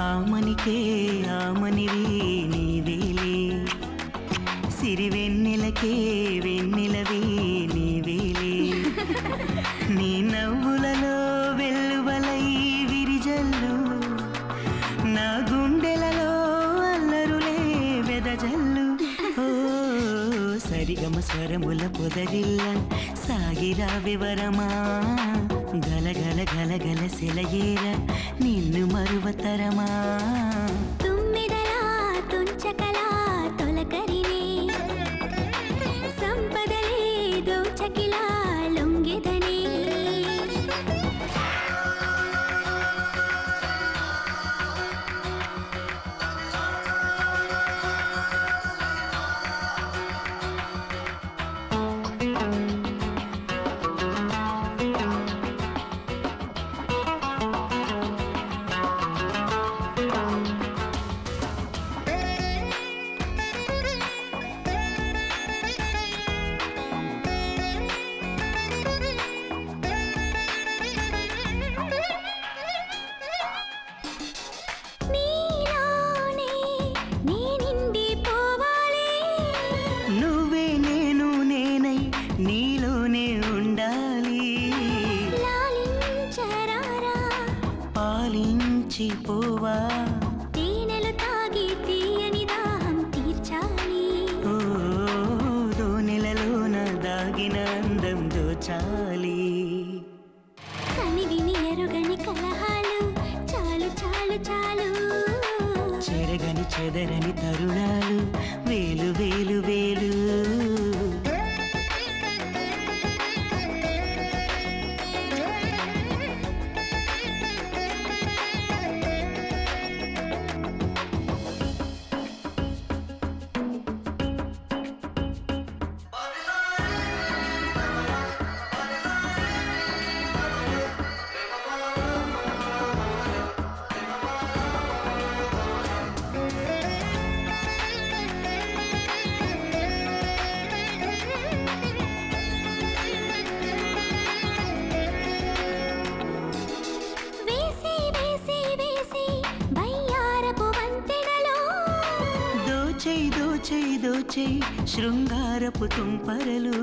ఆమనికే ఆమనివే నీవేలే. సిరి వెన్నెలకే వెన్నెలవి నీవేలే. నీ నవ్వులు సరిగమ స్వరముల పొదరిల్ల సాగిరా వివరమా? గలగల గలగల సెలయేర నిన్ను మరువతరమా? తుమ్మిదలా తుంచకలా పాలించి పోవా తేనెలు తాగి తీయని దాహం తీర్చాలి. ఓ దోనెలలోన దాగిన అందం దోచాలి. కనివిని ఎరుగని కలహాలు చాలు చాలు చాలు. చెరగని చెదరని చేయి దోచై శృంగారపు తుంపరలు.